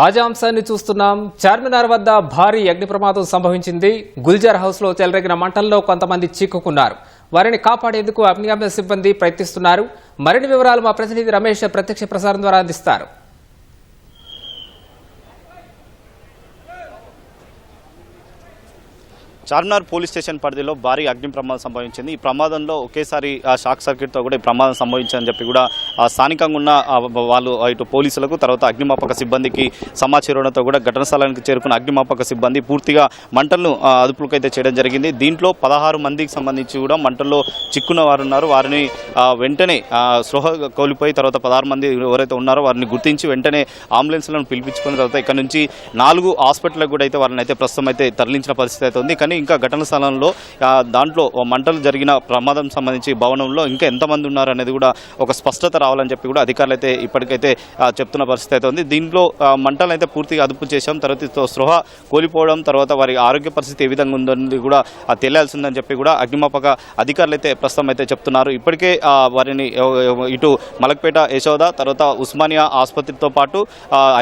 తాజా అంశాన్ని చూస్తున్నాం. చార్మినార్ వద్ద భారీ అగ్ని ప్రమాదం సంభవించింది. గుల్జార్ హౌస్లో చెలరేగిన మంటల్లో కొంతమంది చిక్కుకున్నారు. వారిని కాపాడేందుకు అగ్నిగమ్య సిబ్బంది ప్రయత్నిస్తున్నారు. మరిన్ని వివరాలు మా ప్రతినిధి రమేష్ ప్రత్యక్ష ప్రసారం ద్వారా అందిస్తారు. చార్మినార్ పోలీస్ స్టేషన్ పరిధిలో భారీ అగ్ని ప్రమాదం సంభవించింది. ఈ ప్రమాదంలో ఒకేసారి ఆ షాక్ సర్క్యూట్తో కూడా ఈ ప్రమాదం సంభవించిందని చెప్పి కూడా స్థానికంగా ఉన్న వాళ్ళు ఇటు పోలీసులకు తర్వాత అగ్నిమాపక సిబ్బందికి సమాచారంతో కూడా ఘటన స్థలానికి చేరుకున్న అగ్నిమాపక సిబ్బంది పూర్తిగా మంటలను ఆ, అదుపులోకి అయితే చేయడం జరిగింది. దీంట్లో పదహారు మందికి సంబంధించి కూడా మంటల్లో చిక్కున్న వారు ఉన్నారు. వారిని వెంటనే స్పృహ కోల్పోయి తర్వాత పదహారు మంది ఎవరైతే ఉన్నారో వారిని గుర్తించి వెంటనే అంబులెన్స్లను పిలిపించుకున్న తర్వాత ఇక్కడ నుంచి నాలుగు హాస్పిటల్కి కూడా అయితే వారిని అయితే ప్రస్తుతం అయితే తరలించిన పరిస్థితి అయితే ఉంది. కానీ ఇంకా ఘటన స్థలంలో దాంట్లో మంటలు జరిగిన ప్రమాదం సంబంధించి భవనంలో ఇంకా ఎంతమంది ఉన్నారు అనేది కూడా ఒక స్పష్టత రావాలని చెప్పి కూడా అధికారులు అయితే ఇప్పటికైతే చెప్తున్న పరిస్థితి అయితే ఉంది. దీంట్లో మంటలు అయితే పూర్తిగా అదుపు చేశాం. తర్వాత స్పృహ కోల్పోవడం తర్వాత వారి ఆరోగ్య పరిస్థితి ఏ విధంగా ఉందని కూడా తెలియాల్సిందని చెప్పి కూడా అగ్నిమాపక అధికారులు అయితే ప్రస్తుతం అయితే చెప్తున్నారు. ఇప్పటికే వారిని ఇటు మలక్పేట యశోద తర్వాత ఉస్మానియా ఆసుపత్రితో పాటు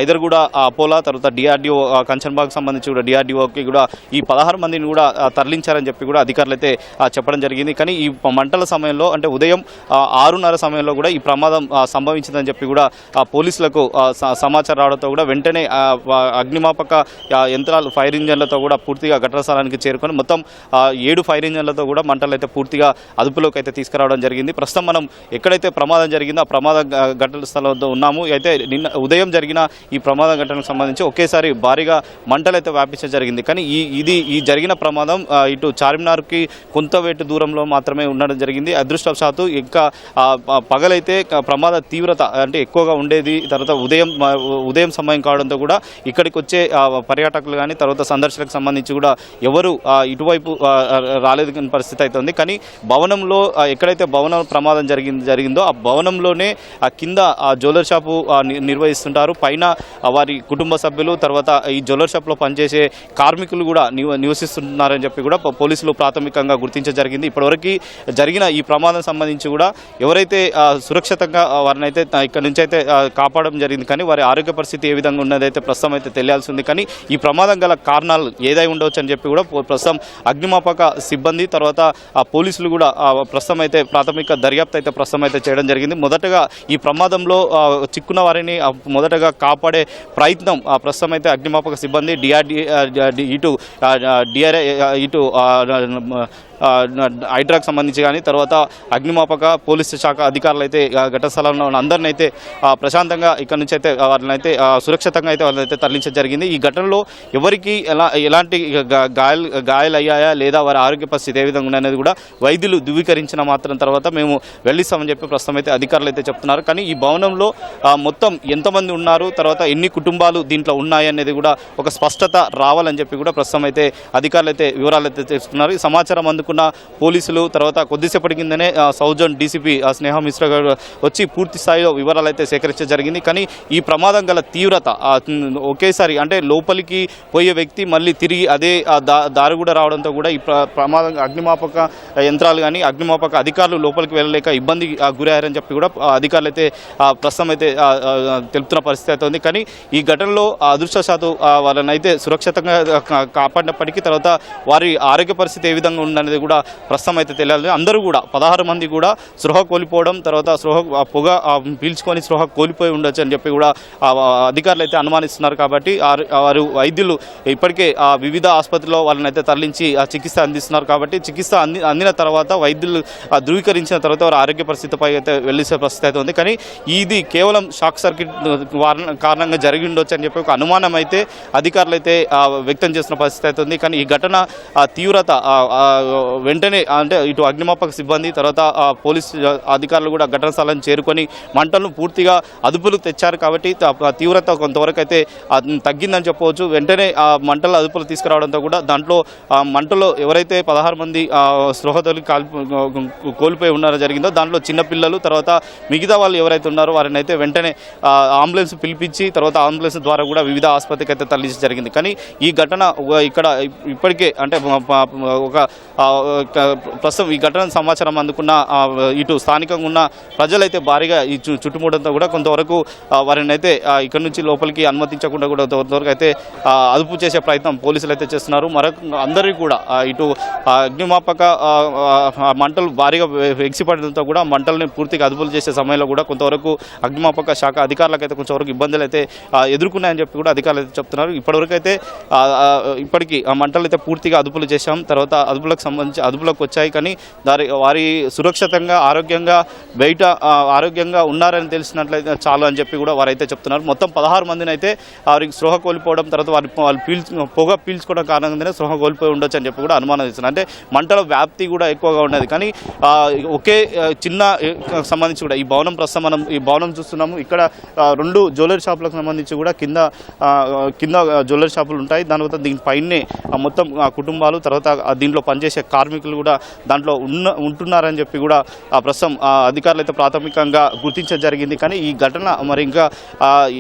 ఐదర్ హైదర్గూడ అపోలా తర్వాత డిఆర్డిఓ కంచన్బాగ్ సంబంధించి కూడా డిఆర్డిఓకి కూడా ఈ పదహారు మందిని కూడా తరలించారని చెప్పి కూడా అధికారులు అయితే చెప్పడం జరిగింది. కానీ ఈ మంటల సమయంలో అంటే ఉదయం ఆరున్నర సమయంలో కూడా ఈ ప్రమాదం సంభవించిందని చెప్పి కూడా పోలీసులకు స- సమాచారం రావడంతో కూడా వెంటనే అగ్నిమాపక యంత్రాలు ఫైర్ ఇంజన్లతో కూడా పూర్తిగా ఘటన స్థలానికి చేరుకొని మొత్తం ఏడు ఫైర్ ఇంజన్లతో కూడా మంటలు అయితే పూర్తిగా అదుపులోకి అయితే తీసుకురావడం జరిగింది. ప్రస్తుతం మనం ఎక్కడైతే ప్రమాదం జరిగిందో ఆ ప్రమాద ఘటన స్థలంలో ఉన్నాము. అయితే నిన్న ఉదయం జరిగిన ఈ ప్రమాద ఘటనకు సంబంధించి ఒకేసారి భారీగా మంటలు అయితే వ్యాపించడం జరిగింది. కానీ ఈ ఇది ఈ జరిగిన ప్రమాదం ప్రమాదం ఇటు చార్మినార్కి కొంత వేటు దూరంలో మాత్రమే ఉండడం జరిగింది. అదృష్టవశాత్తు ఇంకా పగలైతే ప్రమాద తీవ్రత అంటే ఎక్కువగా ఉండేది. తర్వాత ఉదయం ఉదయం సమయం కావడంతో కూడా ఇక్కడికి వచ్చే పర్యాటకులు కానీ తర్వాత సందర్శకులకు సంబంధించి కూడా ఎవరు ఇటువైపు రాలేదు కాని పరిస్థితి అయితే ఉంది కానీ భవనంలో ఎక్కడైతే భవనం ప్రమాదం జరిగింది జరిగిందో ఆ భవనంలోనే ఆ కింద ఆ జ్యువెలర్ షాపు నిర్వహిస్తుంటారు. పైన వారి కుటుంబ సభ్యులు తర్వాత ఈ జ్యువెలర్ షాప్లో పనిచేసే కార్మికులు కూడా నివ- నివసిస్తున్నారని చెప్పి కూడా పోలీసులు ప్రాథమికంగా గుర్తించడం జరిగింది. ఇప్పటివరకు జరిగిన ఈ ప్రమాదం సంబంధించి కూడా ఎవరైతే సురక్షితంగా వారిని అయితే ఇక్కడ నుంచి అయితే కాపాడడం జరిగింది. కానీ వారి ఆరోగ్య పరిస్థితి ఏ విధంగా ఉన్నదైతే ప్రస్తుతం అయితే తెలియాల్సి ఉంది. కానీ ఈ ప్రమాదం గల కారణాలు ఏదై ఉండవచ్చు అని చెప్పి కూడా ప్రస్తుతం అగ్నిమాపక సిబ్బంది తర్వాత ఆ పోలీసులు కూడా ప్రస్తుతం అయితే ప్రాథమిక దర్యాప్తు అయితే ప్రస్తుతం అయితే చేయడం జరిగింది. మొదటగా ఈ ప్రమాదంలో చిక్కున్న వారిని మొదటగా కాపాడే ప్రయత్నం ఆ, ప్రస్తుతం అయితే అగ్నిమాపక సిబ్బంది డిఆర్డి ఇటు డిఆర్ఐ ఇటు ఆ, ఆ, హైడ్రాకు సంబంధించి కానీ తర్వాత అగ్నిమాపక పోలీసు శాఖ అధికారులు అయితే ఆ, ఘటన స్థలంలో ఉన్న అందరిని అయితే ప్రశాంతంగా ఇక్కడ నుంచి అయితే వాళ్ళని అయితే సురక్షితంగా అయితే వాళ్ళని అయితే తరలించడం జరిగింది. ఈ ఘటనలో ఎవరికి ఎలా ఎలాంటి గా- గాయాలు లేదా వారి ఆరోగ్య పరిస్థితి ఏ విధంగా అనేది కూడా వైద్యులు ధృవీకరించిన మాత్రం తర్వాత మేము వెళ్ళిస్తామని చెప్పి ప్రస్తుతం అయితే అధికారులు అయితే చెప్తున్నారు. కానీ ఈ భవనంలో మొత్తం ఎంతమంది ఉన్నారు తర్వాత ఎన్ని కుటుంబాలు దీంట్లో ఉన్నాయనేది కూడా ఒక స్పష్టత రావాలని చెప్పి కూడా ప్రస్తుతం అయితే అధికారులు అయితే వివరాలు అయితే తెలుసుకున్నారు. ఈ సమాచారం అనుకున్న పోలీసులు తర్వాత కొద్దిసేపటి కిందనే సౌజన్ డీసీపీ ఆ, స్నేహ మిశ్రా గారు వచ్చి పూర్తి స్థాయిలో వివరాలు అయితే సేకరించడం జరిగింది. కానీ ఈ ప్రమాదం గల తీవ్రత ఒకేసారి అంటే లోపలికి పోయే వ్యక్తి మళ్ళీ తిరిగి అదే ఆ దా దారి కూడా రావడంతో కూడా ఈ ప్రమాదం అగ్నిమాపక యంత్రాలు కానీ అగ్నిమాపక అధికారులు లోపలికి వెళ్ళలేక ఇబ్బంది గురయ్యారని చెప్పి కూడా అధికారులు అయితే ప్రస్తుతం అయితే తెలుపుతున్న పరిస్థితి అయితే ఉంది. కానీ ఈ ఘటనలో అదృష్టశాతం వాళ్ళనైతే వాళ్ళని అయితే సురక్షితంగా కా- కాపాడినప్పటికీ తర్వాత వారి ఆరోగ్య పరిస్థితి ఏ విధంగా ఉందనేది కూడా ప్రస్తుతం అయితే తెలియాలి. అందరూ కూడా పదహారు మంది కూడా స్పృహ కోల్పోవడం తర్వాత సృహ పొగ పీల్చుకొని స్పృహ కోల్పోయి ఉండొచ్చు అని చెప్పి కూడా అధికారులు అయితే అనుమానిస్తున్నారు కాబట్టి వారు వైద్యులు ఇప్పటికే ఆ వివిధ ఆసుపత్రిలో వాళ్ళని అయితే తరలించి ఆ చికిత్స అందిస్తున్నారు కాబట్టి చికిత్స అంది అందిన తర్వాత వైద్యులు ధృవీకరించిన తర్వాత వారి ఆరోగ్య పరిస్థితిపై అయితే వెళ్ళేసే పరిస్థితి అయితే ఉంది. కానీ ఇది కేవలం షాక్ సర్క్యూట్ వారణ- కారణంగా జరిగి ఉండొచ్చు అని చెప్పి ఒక అనుమానం అయితే అధికారులు అయితే వ్యక్తం చేస్తున్న పరిస్థితి అయితే ఉంది. కానీ ఈ ఘటన ఆ, తీవ్రత వెంటనే అంటే ఇటు అగ్నిమాపక సిబ్బంది తర్వాత ఆ, పోలీస్ అధికారులు కూడా ఘటన స్థలాన్ని చేరుకొని మంటలను పూర్తిగా అదుపులు తెచ్చారు కాబట్టి తీవ్రత కొంతవరకు అయితే తగ్గిందని చెప్పవచ్చు. వెంటనే ఆ మంటల అదుపులు తీసుకురావడంతో కూడా దాంట్లో ఆ మంటలో ఎవరైతే పదహారు మంది స్పృహతలు స్పృహతోలి కోల్పోయి ఉన్నారో జరిగిందో దాంట్లో చిన్నపిల్లలు తర్వాత మిగతా వాళ్ళు ఎవరైతే ఉన్నారో వారిని అయితే వెంటనే అంబులెన్స్ పిలిపించి తర్వాత అంబులెన్స్ ద్వారా కూడా వివిధ ఆసుపత్రికి అయితే తరలించి జరిగింది. కానీ ఈ ఘటన ఇక్కడ ఇప్పటికే అంటే ఒక ప్రస్తుతం ఈ ఘటన సమాచారం అందుకున్న ఇటు స్థానికంగా ఉన్న ప్రజలైతే భారీగా ఈ చుట్టుముడంతా కూడా కొంతవరకు వారిని అయితే ఇక్కడ నుంచి లోపలికి అనుమతించకుండా కూడా కొంతవరకు అయితే అదుపు చేసే ప్రయత్నం పోలీసులు అయితే చేస్తున్నారు. మరొక అందరికీ కూడా ఇటు అగ్నిమాపక మంటలు భారీగా ఎగిసిపడడంతో కూడా మంటల్ని పూర్తిగా అదుపులు చేసే సమయంలో కూడా కొంతవరకు అగ్నిమాపక శాఖ అధికారులకు అయితే కొంతవరకు ఇబ్బందులు అయితే ఎదుర్కొన్నాయని చెప్పి కూడా అధికారులు అయితే చెప్తున్నారు. ఇప్పటివరకు అయితే ఆ, ఇప్పటికీ ఆ మంటలు అయితే పూర్తిగా అదుపులు చేశాం. తర్వాత అదుపులకు సంబంధించి అదుపులోకి వచ్చాయి. కానీ దారి వారి సురక్షితంగా ఆరోగ్యంగా బయట ఆరోగ్యంగా ఉన్నారని తెలిసినట్లయితే చాలు అని చెప్పి కూడా వారైతే చెప్తున్నారు. మొత్తం పదహారు మందిని అయితే వారికి స్పృహ కోల్పోవడం తర్వాత వారి వాళ్ళు పీల్చు పొగ పీల్చుకోవడం కారణంగానే స్పృహ కోల్పోయి ఉండొచ్చు అని చెప్పి కూడా అనుమానం ఇస్తున్నారు అంటే మంటల వ్యాప్తి కూడా ఎక్కువగా ఉన్నది. కానీ ఒకే చిన్న సంబంధించి కూడా ఈ భవనం ప్రస్తుతం మనం ఈ భవనం చూస్తున్నాము. ఇక్కడ రెండు జ్యువెలరీ షాపులకు సంబంధించి కూడా కింద కింద జ్యువెలరీ షాపులు ఉంటాయి. దాని తర్వాత దీనిపైనే పైనే మొత్తం ఆ, కుటుంబాలు తర్వాత దీంట్లో పనిచేసే కార్మికులు కూడా దాంట్లో ఉన్న ఉంటున్నారని చెప్పి కూడా ఆ, ప్రస్తుతం ఆ, అధికారులు అయితే ప్రాథమికంగా గుర్తించడం జరిగింది. కానీ ఈ ఘటన మరి ఇంకా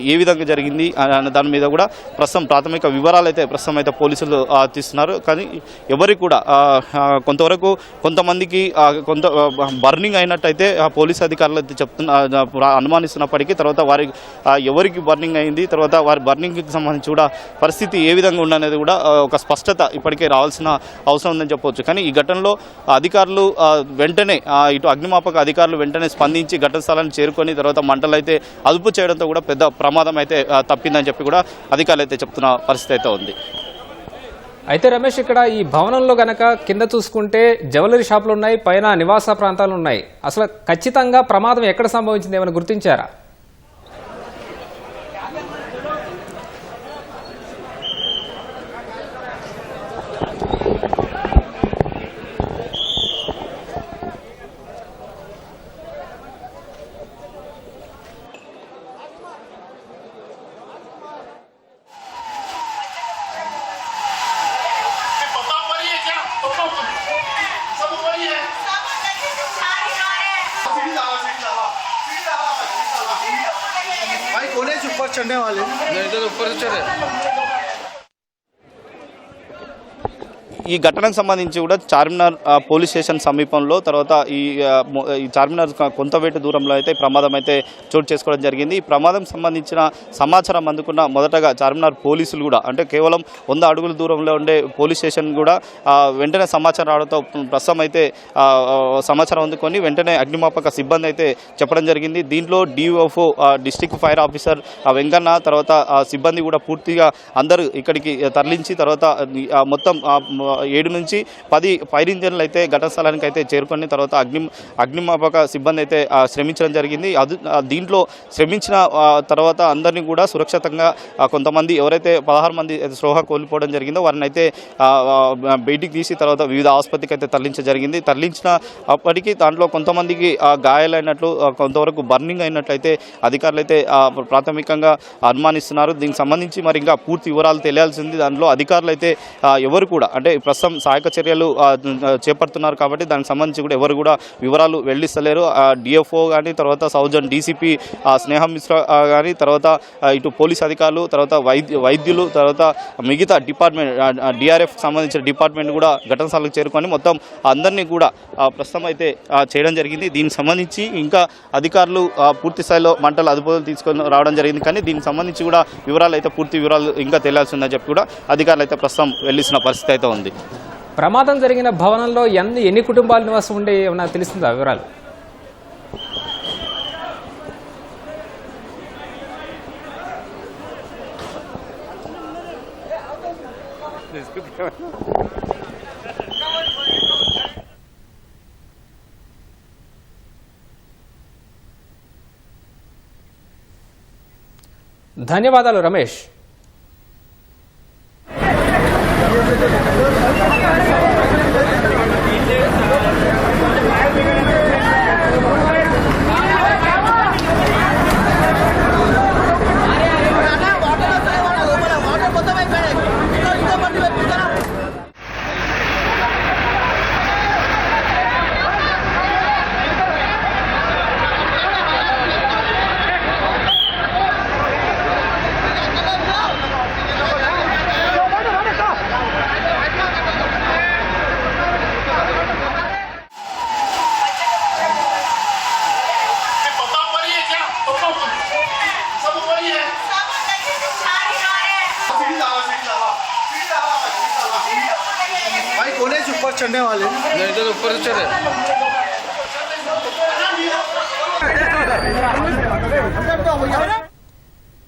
ఏ విధంగా జరిగింది అనే దాని మీద కూడా ప్రస్తుతం ప్రాథమిక వివరాలు అయితే ప్రస్తుతం అయితే పోలీసులు తీస్తున్నారు. కానీ ఎవరికి కూడా కొంతవరకు కొంతమందికి కొంత బర్నింగ్ అయినట్టయితే ఆ పోలీస్ అధికారులు అయితే చెప్తున్న అనుమానిస్తున్నప్పటికీ తర్వాత వారి ఎవరికి బర్నింగ్ అయింది తర్వాత వారి బర్నింగ్కి సంబంధించి కూడా పరిస్థితి ఏ విధంగా ఉండనేది కూడా ఒక స్పష్టత ఇప్పటికే రావాల్సిన అవసరం ఉందని చెప్పవచ్చు కానీ ఈ ఘటనలో అధికారులు వెంటనే ఇటు అగ్నిమాపక అధికారులు వెంటనే స్పందించి ఘటన స్థలాన్ని చేరుకొని తర్వాత మంటలు అయితే అదుపు చేయడంతో కూడా పెద్ద ప్రమాదం అయితే తప్పిందని చెప్పి కూడా అధికారులు అయితే చెప్తున్న పరిస్థితి అయితే ఉంది. అయితే రమేష్ ఇక్కడ ఈ భవనంలో గనక కింద చూసుకుంటే జ్యువెలరీ షాపులు ఉన్నాయి పైన నివాస ప్రాంతాలు ఉన్నాయి. అసలు ఖచ్చితంగా ప్రమాదం ఎక్కడ సంభవించింది ఏమైనా గుర్తించారా? चढ़ने वाले नहीं तो ऊपर से चढ़े ఈ ఘటనకు సంబంధించి కూడా చార్మినార్ పోలీస్ స్టేషన్ సమీపంలో తర్వాత ఈ ఈ చార్మినార్ కొంతవేటు దూరంలో అయితే ప్రమాదం అయితే చోటు చేసుకోవడం జరిగింది. ఈ ప్రమాదం సంబంధించిన సమాచారం అందుకున్న మొదటగా చార్మినార్ పోలీసులు కూడా అంటే కేవలం వంద అడుగుల దూరంలో ఉండే పోలీస్ స్టేషన్ కూడా వెంటనే సమాచారం రావడంతో ప్రస్తుతం అయితే సమాచారం అందుకొని వెంటనే అగ్నిమాపక సిబ్బంది అయితే చెప్పడం జరిగింది. దీంట్లో డిఓఫో డిస్టిక్ ఫైర్ ఆఫీసర్ వెంకన్న తర్వాత ఆ సిబ్బంది కూడా పూర్తిగా అందరూ ఇక్కడికి తరలించి తర్వాత మొత్తం ఏడు నుంచి పది ఫైర్ ఇంజన్లు అయితే ఘటన స్థలానికి అయితే చేరుకొని తర్వాత అగ్ని అగ్నిమాపక సిబ్బంది అయితే శ్రమించడం జరిగింది. అది దీంట్లో శ్రమించిన తర్వాత అందరినీ కూడా సురక్షితంగా కొంతమంది ఎవరైతే పదహారు మంది స్పృహ కోల్పోవడం జరిగిందో వారిని అయితే బయటికి తీసి తర్వాత వివిధ ఆసుపత్రికి అయితే తరలించడం జరిగింది. తరలించిన అప్పటికీ దాంట్లో కొంతమందికి గాయాలైనట్లు కొంతవరకు బర్నింగ్ అయినట్లయితే అధికారులు అయితే ప్రాథమికంగా అనుమానిస్తున్నారు. దీనికి సంబంధించి మరి ఇంకా పూర్తి వివరాలు తెలియాల్సింది. దాంట్లో అధికారులు అయితే ఎవరు కూడా అంటే ప్రస్తుతం సహాయక చర్యలు చేపడుతున్నారు కాబట్టి దానికి సంబంధించి కూడా ఎవరు కూడా వివరాలు వెల్లడిస్తలేరు డిఎఫ్ఓ కానీ తర్వాత సౌజన్ డీసీపీ స్నేహం మిశ్రా కానీ తర్వాత ఇటు పోలీస్ అధికారులు తర్వాత వైద్య వైద్యులు తర్వాత మిగతా డిపార్ట్మెంట్ డిఆర్ఎఫ్ సంబంధించిన డిపార్ట్మెంట్ కూడా ఘటన స్థలాలకు చేరుకొని మొత్తం అందరినీ కూడా ప్రస్తుతం అయితే చేయడం జరిగింది. దీనికి సంబంధించి ఇంకా అధికారులు పూర్తి స్థాయిలో మంటలు అదుపులో తీసుకొని రావడం జరిగింది. కానీ దీనికి సంబంధించి కూడా వివరాలు అయితే పూర్తి వివరాలు ఇంకా తెలియాల్సి ఉందని చెప్పి కూడా అధికారులు అయితే ప్రస్తుతం వెళ్ళిస్తున్న పరిస్థితి అయితే ఉంది. ప్రమాదం జరిగిన భవనంలో ఎన్ని ఎన్ని కుటుంబాలు నివాసం ఉండే ఏమన్నా తెలిసిందా వివరాలు? ధన్యవాదాలు రమేష్. Obrigado. चढ़ने वाले नहीं तो ऊपर से चढ़े.